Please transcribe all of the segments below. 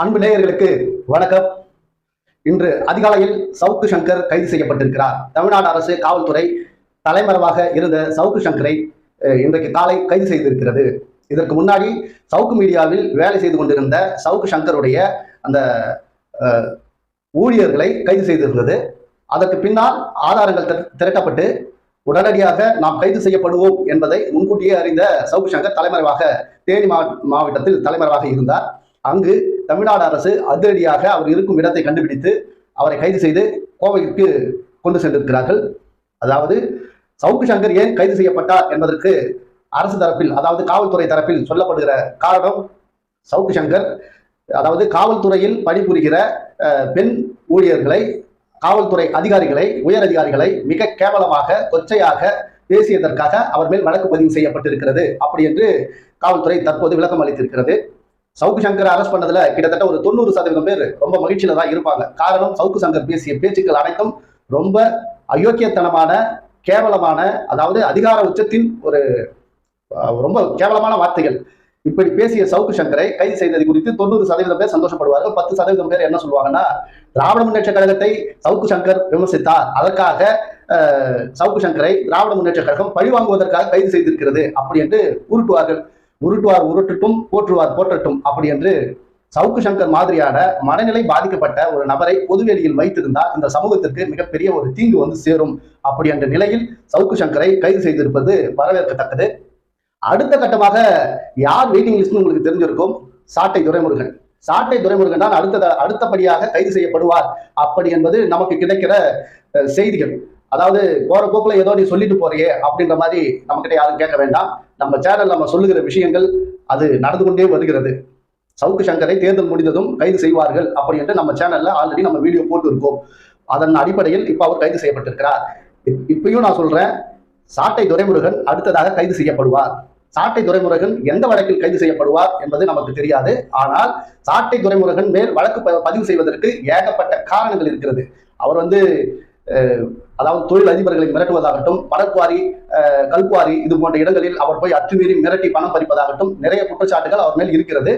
அன்பு நேயர்களுக்கு வணக்கம். இன்று அதிகாலையில் சவுக்கு சங்கர் கைது செய்யப்பட்டிருக்கிறார். தமிழ்நாடு அரசு காவல்துறை தலைமறைவாக இருந்த சவுக்கு சங்கரை இன்றைக்கு காலை கைது செய்திருக்கிறது. இதற்கு முன்னாடி சவுக்கு மீடியாவில் வேலை செய்து கொண்டிருந்த சவுக்கு சங்கருடைய அந்த ஊழியர்களை கைது செய்திருந்தது. அதற்கு பின்னால் ஆதாரங்கள் திரட்டப்பட்டு உடனடியாக நாம் கைது செய்யப்படுவோம் என்பதை முன்கூட்டியே அறிந்த சவுக்கு சங்கர் தலைமறைவாக தேனி மாவட்டத்தில் தலைமறைவாக இருந்தார். அங்கு தமிழ்நாடு அரசு அதிரடியாக அவர் இருக்கும் இடத்தை கண்டுபிடித்து அவரை கைது செய்து கோவைக்கு கொண்டு சென்றிருக்கிறார்கள். அதாவது சவுக்கு சங்கர் ஏன் கைது செய்யப்பட்டார் என்பதற்கு அரசு தரப்பில் அதாவது காவல்துறை தரப்பில் சொல்லப்படுகிற காரணம் சவுக்கு சங்கர். அதாவது காவல்துறையில் பணிபுரிகிற பெண் ஊழியர்களை காவல்துறை அதிகாரிகளை உயர் அதிகாரிகளை மிக கேவலமாக கொச்சையாக பேசியதற்காக அவர் மேல் வழக்கு பதிவு செய்யப்பட்டிருக்கிறது. அப்படி என்று காவல்துறை தற்போது விளக்கம் அளித்திருக்கிறது. சவுக்கு சங்கர் அரெஸ்ட் பண்ணதுல கிட்டத்தட்ட ஒரு தொண்ணூறு சதவீதம் பேர் ரொம்ப மகிழ்ச்சியில தான் இருப்பாங்க. காரணம் சவுக்கு சங்கர் பேசிய பேச்சுக்கள் அனைத்தும் ரொம்ப அயோக்கியத்தனமான கேவலமான அதாவது அதிகார உச்சத்தின் ஒரு ரொம்ப கேவலமான வார்த்தைகள். இப்படி பேசிய சவுக்கு சங்கரை கைது செய்தது குறித்து தொண்ணூறு சதவீதம் பேர் சந்தோஷப்படுவார்கள். பத்து சதவீதம் பேர் என்ன சொல்லுவாங்கன்னா திராவிட முன்னேற்ற கழகத்தை சவுக்கு சங்கர் விமர்சித்தார். அதற்காக சவுக்கு சங்கரை திராவிட முன்னேற்ற கழகம் பழிவாங்குவதற்காக கைது செய்திருக்கிறது அப்படி என்று உருட்டுவார்கள் உருட்டுவார் உருட்டுட்டும் போற்றுவார் போற்றட்டும் அப்படி என்று சவுக்கு சங்கர் மாதிரியான மனநிலை பாதிக்கப்பட்ட ஒரு நபரை பொதுவெளியில் வைத்திருந்தால் இந்த சமூகத்திற்கு மிகப்பெரிய ஒரு தீங்கு வந்து சேரும் அப்படி என்ற நிலையில் சவுக்கு சங்கரை கைது செய்திருப்பது வரவேற்கத்தக்கது. அடுத்த கட்டமாக யார் வெயிட்டிங் லிஸ்ட்னு உங்களுக்கு தெரிஞ்சிருக்கும்? சாட்டை துரைமுருகன். சாட்டை துரைமுருகன் தான் அடுத்த அடுத்தபடியாக கைது செய்யப்படுவார் அப்படி என்பது நமக்கு கிடைக்கிற செய்திகள். அதாவது போற போக்குல ஏதோ நீ சொல்லிட்டு போறியே அப்படின்ற மாதிரி நம்ம கிட்ட யாரும் கேட்க வேண்டாம். நம்ம சேனல் நம்ம சொல்லுகிற விஷயங்கள் அது நடந்து கொண்டே வருகிறது. சவுக்கு சங்கரை தேர்தல் முடிந்ததும் கைது செய்வார்கள் அப்படி என்று நம்ம சேனல்ல ஆல்ரெடி நம்ம வீடியோ போட்டு இருக்கோம் அதன் அடிப்படையில் இப்ப அவர் கைது செய்யப்பட்டிருக்கிறார். இப்- இப்பயும் நான் சொல்றேன் சாட்டை துரைமுருகன் அடுத்ததாக கைது செய்யப்படுவார். சாட்டை துரைமுருகன் எந்த வழக்கில் கைது செய்யப்படுவார் என்பது நமக்கு தெரியாது. ஆனால் சாட்டை துரைமுருகன் மேல் வழக்கு ப- பதிவு செய்வதற்கு ஏகப்பட்ட காரணங்கள் இருக்கிறது. அவர் வந்து அதாவது தொழில் அதிபர்களை மிரட்டுவதாகட்டும் படக்குவாரி கல்குவாரி இது போன்ற இடங்களில் அவர் போய் அத்துமீறி மிரட்டி பணம் பறிப்பதாகட்டும் நிறைய குற்றச்சாட்டுகள் அவர் மேல் இருக்கிறது.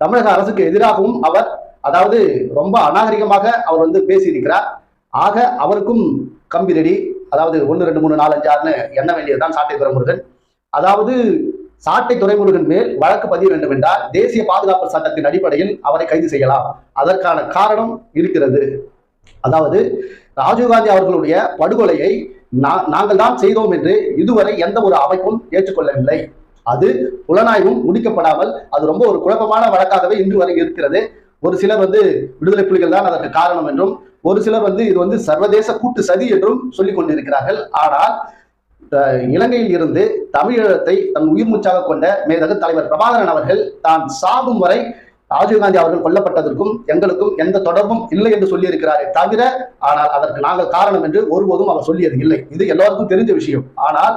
தமிழக அரசுக்கு எதிராகவும் அவர் அதாவது ரொம்ப அநாகரிகமாக அவர் வந்து பேசியிருக்கிறார். ஆக அவருக்கும் கம்பி ரெடி. அதாவது ஒன்று ரெண்டு மூணு நாலு அஞ்சு ஆறுன்னு எண்ண வேண்டியதுதான் சாட்டை துறைமுருகன். அதாவது சாட்டை துறைமுருகன் மேல் வழக்கு பதிய வேண்டும் என்றால் தேசிய பாதுகாப்பு சட்டத்தின் அடிப்படையில் அவரை கைது செய்யலாம். அதற்கான காரணம் இருக்கிறது. அதாவது ராஜீவ்காந்தி அவர்களுடைய படுகொலையை நாங்கள் தான் செய்தோம் என்று இதுவரை எந்த ஒரு அமைப்பும் ஏற்றுக்கொள்ளவில்லை. அது புலனாய்வும் முடிக்கப்படாமல் அது ரொம்ப ஒரு குழப்பமான வழக்காகவே இன்று வரை இருக்கிறது. ஒரு சிலர் வந்து விடுதலை புலிகள் தான் அதற்கு காரணம் என்றும் ஒரு சிலர் வந்து இது வந்து சர்வதேச கூட்டு சதி என்றும் சொல்லிக் கொண்டிருக்கிறார்கள். ஆனால் இலங்கையில் இருந்து தமிழீழத்தை தன் உயிர் மூச்சாக கொண்ட மேதகு தலைவர் பிரபாகரன் அவர்கள் தான் சாகும் வரை ராஜீவ்காந்தி அவர்கள் கொல்லப்பட்டதற்கும் எங்களுக்கும் எந்த தொடர்பும் இல்லை என்று சொல்லியிருக்கிறாரே தவிர ஆனால் அதற்கு நாங்கள் காரணம் என்று ஒருபோதும் அவர் சொல்லியது இல்லை இது எல்லோருக்கும் தெரிஞ்ச விஷயம். ஆனால்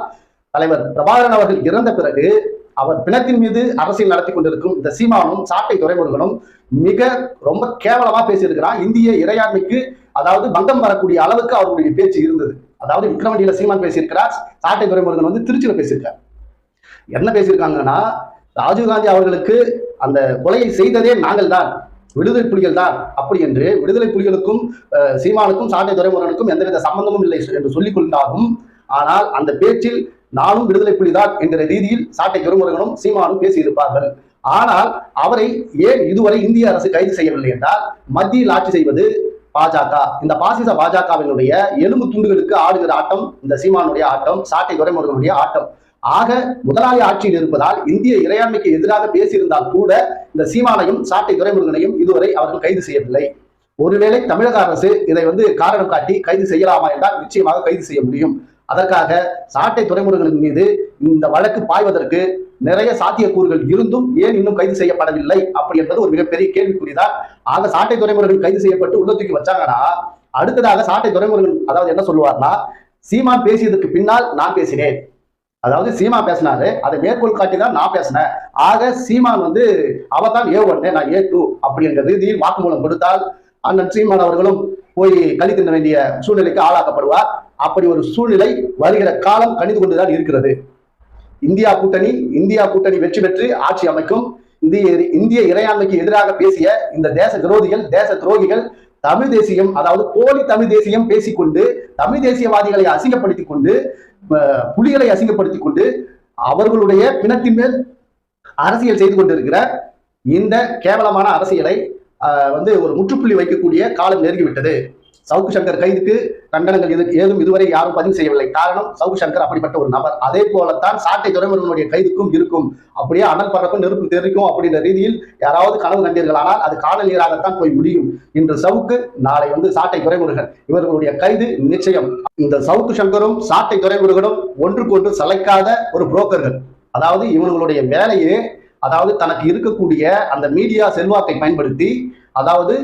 தலைவர் பிரபாகரன் அவர்கள் இறந்த பிறகு அவர் பிணத்தின் மீது அரசியல் நடத்தி கொண்டிருக்கும் இந்த சீமானும் சாட்டை துறைமுருகனும் மிக ரொம்ப கேவலமா பேசியிருக்கிறான். இந்திய இறையாண்மைக்கு அதாவது பங்கம் வரக்கூடிய அளவுக்கு அவருடைய பேச்சு இருந்தது. அதாவது விக்ரமண்டியில சீமான் பேசியிருக்கிறார் சாட்டை துறைமுருகன் வந்து திருச்சியில பேசியிருக்கார். என்ன பேசியிருக்காங்கன்னா ராஜீவ்காந்தி அவர்களுக்கு அந்த கொலையை செய்ததே நாங்கள் தான் விடுதலை புலிகள் தான் அப்படி என்று விடுதலை புலிகளுக்கும் சீமானுக்கும் சாட்டை துறைமுருகனுக்கும் எந்தவித சம்பந்தமும் இல்லை என்று சொல்லிக் கொண்டாலும் ஆனால் அந்த பேச்சில் நானும் விடுதலை புலிதான் என்கிற ரீதியில் சாட்டை துறைமுருகனும் சீமானும் பேசியிருப்பார்கள். ஆனால் அவரை ஏன் இதுவரை இந்திய அரசு கைது செய்யவில்லை என்றால் மத்தியில் ஆட்சி செய்வது பாஜக. இந்த பாசிச பாஜகவினுடைய எலும்பு துண்டுகளுக்கு ஆடுகிற ஆட்டம் இந்த சீமானுடைய ஆட்டம் சாட்டை துறைமுருகனுடைய ஆட்டம். ஆக முதலாளி ஆட்சியில் இருப்பதால் இந்திய இறையாண்மைக்கு எதிராக பேசியிருந்தால் கூட இந்த சீமானையும் சாட்டை துறைமுருகனையும் இதுவரை அவர்கள் கைது செய்யவில்லை. ஒருவேளை தமிழக அரசு இதை வந்து காரணம் காட்டி கைது செய்யலாமா என்றால் நிச்சயமாக கைது செய்ய முடியும். அதற்காக சாட்டை துறைமுருகனின் மீது இந்த வழக்கு பாய்வதற்கு நிறைய சாத்தியக்கூறுகள் இருந்தும் ஏன் இன்னும் கைது செய்யப்படவில்லை? அப்படி என்பது ஒரு மிகப்பெரிய கேள்விக்குறிதான். ஆக சாட்டை துறைமுருகன் கைது செய்யப்பட்டு உள்ள தூக்கி வச்சாங்கன்னா அடுத்ததாக சாட்டை துறைமுருகன் அதாவது என்ன சொல்லுவார்னா சீமான் பேசியதற்கு பின்னால் நான் பேசினேன். அதாவது சீமா பேசினாரு அதை மேற்கோள் காட்டி தான் நான் பேசினேன். ஆக சீமான் வந்து அவதான் தான் ஏ ஒன்னு நான் ஏ டூ அப்படிங்கிற ரீதியில் வாக்குமூலம் கொடுத்தால் அண்ணன் சீமான் அவர்களும் போய் கழி தின்ன வேண்டிய சூழ்நிலைக்கு ஆளாக்கப்படுவார். அப்படி ஒரு சூழ்நிலை வருகிற காலம் கணிந்து கொண்டுதான் இருக்கிறது. இந்தியா கூட்டணி இந்தியா கூட்டணி வெற்றி பெற்று ஆட்சி அமைக்கும். இந்திய இந்திய இறையாண்மைக்கு எதிராக பேசிய இந்த தேச விரோதிகள் தேச துரோகிகள் தமிழ் தேசியம் அதாவது போலி தமிழ் தேசியம் பேசிக்கொண்டு தமிழ் தேசியவாதிகளை அசிங்கப்படுத்திக் கொண்டு புலிகளை அசிங்கப்படுத்தி கொண்டு அவர்களுடைய பிணத்தின் மேல் அரசியல் செய்து கொண்டிருக்கிற இந்த கேவலமான அரசியலை வந்து ஒரு முற்றுப்புள்ளி வைக்கக்கூடிய காலம் நெருங்கிவிட்டது. சவுக்கு சங்கர் கைதுக்கு கண்டனங்கள் இது ஏதும் இதுவரை யாரும் பதிவு செய்யவில்லை. காரணம் சவுக்கு சங்கர் அப்படிப்பட்ட ஒரு நபர். அதே போலத்தான் சாட்டை துறைமுருகனுடைய கைதுக்கும் இருக்கும். அப்படியே அனல் பறக்கும் நெருப்பு தெரிவிக்கும் அப்படின்ற ரீதியில் யாராவது கனவு கண்டீர்களானால் அது காணல் நீராகத்தான் போய் முடியும். இன்று சவுக்கு நாளை வந்து சாட்டை துறைமுருகன். இவர்களுடைய கைது நிச்சயம். இந்த சவுக்கு சங்கரும் சாட்டை துறைமுருகனும் ஒன்றுக்கொன்று சலைக்காத ஒரு புரோக்கர்கள். அதாவது இவங்களுடைய வேலையே அதாவது தனக்கு இருக்கக்கூடிய அந்த மீடியா செல்வாக்கை பயன்படுத்தி அதாவது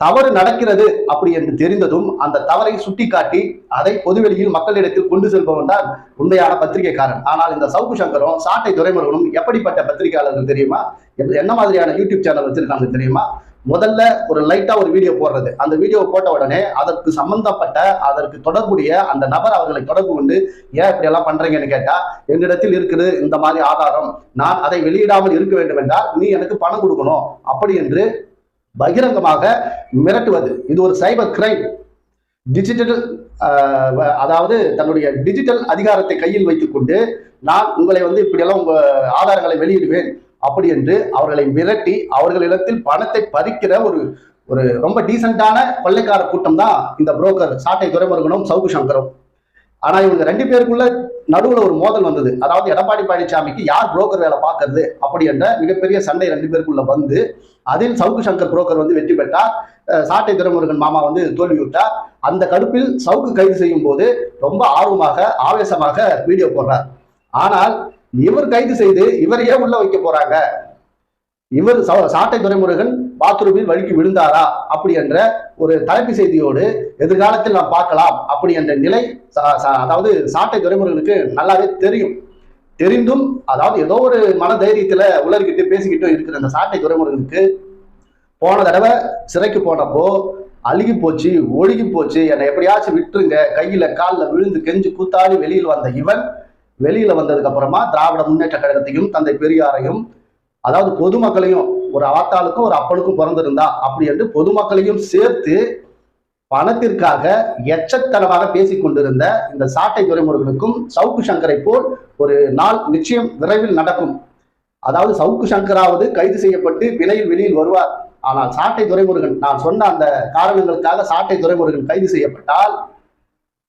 தவறு நடக்கிறது அப்படி என்று தெரிந்ததும் அந்த தவறை சுட்டிக்காட்டி அதை பொதுவெளியில் மக்களிடத்தில் கொண்டு செல்பவன் தான் உண்மையான பத்திரிகைக்காரன். ஆனால் இந்த சவுக்கு சங்கரும் சாட்டை துறைமுருகனும் எப்படிப்பட்ட பத்திரிகையாளர்கள் தெரியுமா? என்ன மாதிரியான யூடியூப் சேனல் வச்சிருக்காங்க தெரியுமா? முதல்ல ஒரு லைட்டா ஒரு வீடியோ போடுறது. அந்த வீடியோ போட்ட உடனே அதற்கு சம்பந்தப்பட்ட அதற்கு தொடர்புடைய அந்த நபர் அவர்களை தொடர்பு கொண்டு ஏன் இப்படி எல்லாம் பண்றீங்கன்னு கேட்டா என்னிடத்தில் இருக்குது இந்த மாதிரி ஆதாரம். நான் அதை வெளியிடாமல் இருக்க வேண்டும் என்றால் நீ எனக்கு பணம் கொடுக்கணும். அப்படி என்று பகிரங்கமாக மிரட்டுவது. இது ஒரு சைபர் கிரைம் டிஜிட்டல் அதாவது தன்னுடைய டிஜிட்டல் அதிகாரத்தை கையில் வைத்துக்கொண்டு நான் உங்களை வந்து இப்படியெல்லாம் உங்க ஆதாரங்களை வெளியிடுவேன் அப்படி என்று அவர்களை மிரட்டி அவர்களிடத்தில் பணத்தை பறிக்கிற ஒரு ஒரு ரொம்ப டீசெண்டான கொள்ளைக்கார கூட்டம் தான் இந்த புரோக்கர் சாட்டை துறைமுருகனும் சவுக்கு சங்கரும். ஆனா இவங்க ரெண்டு பேருக்குள்ள நடுவுல ஒரு மோதல் வந்தது. அதாவது எடப்பாடி பழனிசாமிக்கு யார் புரோக்கர் வேலை பார்க்கறது அப்படி என்ற மிகப்பெரிய சண்டை ரெண்டு பேருக்குள்ள வந்து அதில் சவுக்கு சங்கர் புரோக்கர் வந்து வெற்றி பெற்றார். சாட்டை திருமுருகன் மாமா வந்து தோல்வியுற்றார். அந்த கடுப்பில் சவுக்கு கைது செய்யும் போது ரொம்ப ஆர்வமாக ஆவேசமாக வீடியோ போடுறார். ஆனால் இவர் கைது செய்து இவர் ஏன் உள்ள வைக்க போறாங்க. இவர் சாட்டை துறைமுருகன் பாத்ரூமில் வழுக்கி விழுந்தாரா? அப்படி என்ற ஒரு தலைப்பு செய்தியோடு எதிர்காலத்தில் நாம் பார்க்கலாம் அப்படி என்ற நிலை அதாவது சாட்டை துறைமுருகனுக்கு நல்லாவே தெரியும். தெரிந்தும் அதாவது ஏதோ ஒரு மன தைரியத்துல உலர்கிட்டு பேசிக்கிட்டும் இருக்கிற அந்த சாட்டை துறைமுருகனுக்கு போன தடவை சிறைக்கு போனப்போ அழுகி போச்சு ஒழுகி போச்சு என்னை எப்படியாச்சும் விட்டுருங்க கையில காலில் விழுந்து கெஞ்சு கூத்தாடி வெளியில் வந்த இவன் வெளியில வந்ததுக்கு அப்புறமா திராவிட முன்னேற்ற கழகத்தையும் தந்தை பெரியாரையும் அதாவது பொதுமக்களையும் ஒரு ஆத்தாளுக்கும் ஒரு அப்பனுக்கும் பிறந்திருந்தா அப்படி என்று பொதுமக்களையும் சேர்த்து பணத்திற்காக எச்சத்தனமாக பேசிக் கொண்டிருந்த இந்த சாட்டை துறைமுருகனுக்கும் சவுக்கு சங்கரை போல் ஒரு நாள் நிச்சயம் விரைவில் நடக்கும். அதாவது சவுக்கு சங்கராவது கைது செய்யப்பட்டு வினையில் வெளியில் வருவார். ஆனால் சாட்டை துரைமுருகன் நான் சொன்ன அந்த காரணங்களுக்காக சாட்டை துரைமுருகன் கைது செய்யப்பட்டால்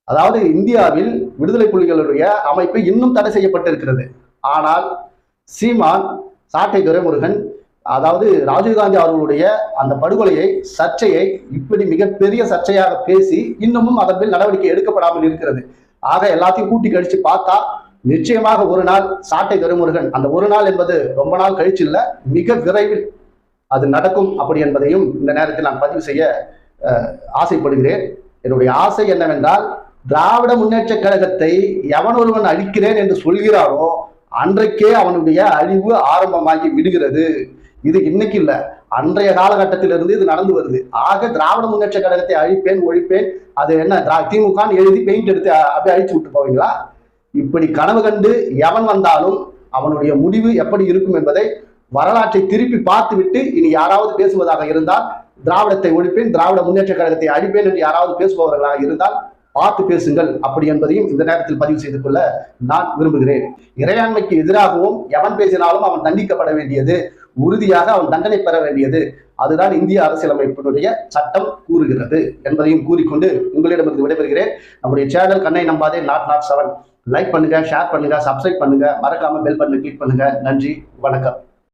அதாவது இந்தியாவில் விடுதலை புலிகளுடைய அமைப்பு இன்னும் தடை செய்யப்பட்டிருக்கிறது. ஆனால் சீமான் சாட்டை துரைமுருகன் அதாவது ராஜீவ்காந்தி அவர்களுடைய அந்த படுகொலையை சர்ச்சையை இப்படி மிகப்பெரிய சர்ச்சையாக பேசி இன்னமும் அதன் மேல் நடவடிக்கை எடுக்கப்படாமல் இருக்கிறது. ஆக எல்லாத்தையும் கூட்டி கழிச்சு பார்த்தா நிச்சயமாக ஒரு நாள் சாட்டை துரைமுருகன் அந்த ஒரு நாள் என்பது ரொம்ப நாள் கழிச்சு இல்ல மிக விரைவில் அது நடக்கும் அப்படி என்பதையும் இந்த நேரத்தில் நான் பதிவு செய்ய ஆசைப்படுகிறேன். என்னுடைய ஆசை என்னவென்றால் திராவிட முன்னேற்ற கழகத்தை எவன் ஒருவன் அழிக்கிறேன் என்று சொல்கிறாரோ அன்றைக்கே அவனுடைய அழிவு ஆரம்பமாகி விடுகிறது. இது இன்னைக்கு இல்ல. அன்றைய காலகட்டத்திலிருந்து இது நடந்து வருது. ஆக திராவிட முன்னேற்ற கழகத்தை அழிப்பேன் ஒழிப்பேன். அது என்ன? திரா- திமுகன்னு எழுதி பெயிண்ட் எடுத்து அப்படியே அழிச்சு விட்டு போவீங்களா? இப்படி கனவு கண்டு எவன் வந்தாலும் அவனுடைய முடிவு எப்படி இருக்கும் என்பதை வரலாற்றை திருப்பி பார்த்துவிட்டு இனி யாராவது பேசுவதாக இருந்தால் திராவிடத்தை ஒழிப்பேன் திராவிட முன்னேற்ற கழகத்தை அழிப்பேன் என்று யாராவது பேசுபவர்களாக இருந்தால் பார்த்து பேசுங்கள் அப்படி என்பதையும் இந்த நேரத்தில் பதிவு செய்து கொள்ள நான் விரும்புகிறேன். இறையாண்மைக்கு எதிராகவும் எவன் பேசினாலும் அவன் தண்டிக்கப்பட வேண்டியது உறுதியாக அவன் தண்டனை பெற வேண்டியது. அதுதான் இந்திய அரசியலமைப்பினுடைய சட்டம் கூறுகிறது என்பதையும் கூறிக்கொண்டு உங்களிடமிருந்து விடைபெறுகிறேன். நம்முடைய channel Kannai Nambathe naught naught seven like பண்ணுங்க ஷேர் பண்ணுங்க சப்ஸ்கிரைப் பண்ணுங்க. மறக்காம பெல் பட்டனை கிளிக் பண்ணுங்க. நன்றி வணக்கம்.